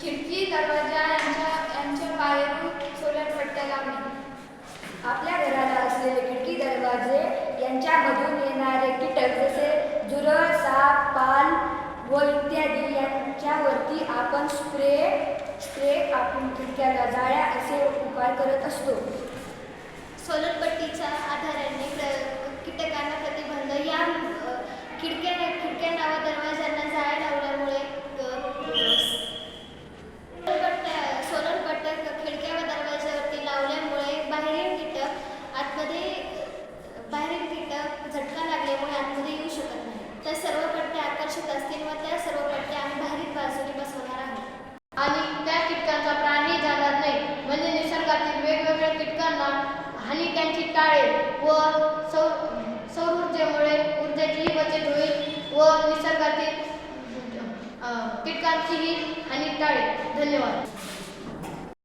खिडकी दरवाजा यांच्या यांच्या बाहेरून सोलर पट्ट्या लावणे. आपल्या घराला असलेले खिडकी दरवाजे यांच्यामधून येणारे कीटक जसे झुर साप पान व इत्यादी यांच्यावरती आपण स्प्रे स्प्रे आपण खिडक्याला जाळ्या असे उपाय करत असतो. सोलरपट्टीच्या आधाराने कीटक वेगवेगळ्या कीटकांना हानी त्यांची टाळे व सौर ऊर्जेमुळे ऊर्जेचीही बचत होईल व निसर्गातील कीटकांचीही हानी टाळेल धन्यवाद.